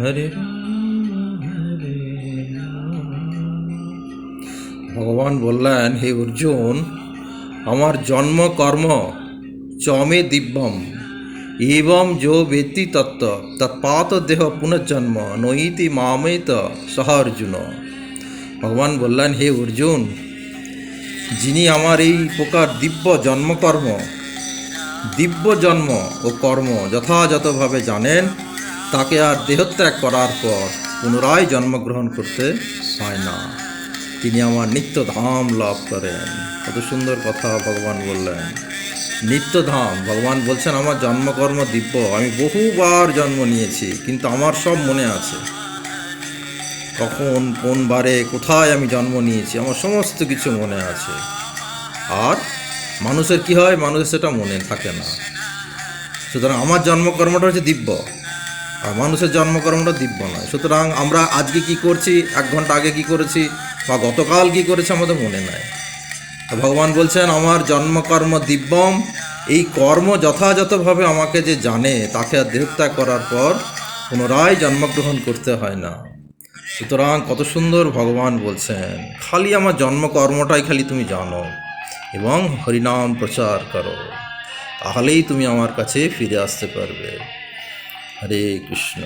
হরে। ভগবান বললেন, হে অর্জুন, আমার জন্ম কর্ম চমে দিব্যম এবং যো বেত্তি তত্ত্ব, তৎপাত দেহ পুনর্জন্ম নইতি মামেত সহ অর্জুন ভগবান বললেন, হে অর্জুন, যিনি আমার এই প্রকার দিব্য জন্মকর্ম দিব্য জন্ম ও কর্ম যথাযথভাবে জানেন, তাকে আর দেহত্যাগ করার পর পুনরায় জন্মগ্রহণ করতে হয় না। তিনি আমার নিত্যধাম লাভ করেন। কত সুন্দর কথা ভগবান বললেন। নিত্যধাম, ভগবান বলছেন, আমার জন্মকর্ম দিব্য, আমি বহুবার জন্ম নিয়েছি, কিন্তু আমার সব মনে আছে। কখন, কোন বারে, কোথায় আমি জন্ম নিয়েছি, আমার সমস্ত কিছু মনে আছে। আর মানুষের কি হয়? মানুষের সেটা মনে থাকে না। সুতরাং আমার জন্মকর্মটা হচ্ছে দিব্য, আর মানুষের জন্মকর্মটা দিব্য নয়। সুতরাং আমরা আজকে কি করছি? এক ঘণ্টা আগে কি করেছি? বা গতকাল কি করেছি আমাদের মনে নাই। তো ভগবান বলছেন, আমার জন্মকর্ম দিব্যম। এই কর্ম যথাযথভাবে আমাকে যে জানে, তাকে দেহত্যাগ করার পর পুনরায় জন্মগ্রহণ করতে হয় না। সুতরাং কত সুন্দর ভগবান বলছেন, খালি আমার জন্মকর্মটাই খালি তুমি জানো। এবং হরিনাম প্রচার করো। তাহলেই তুমি আমার কাছে ফিরে আসতে পারবে। হরে কৃষ্ণ।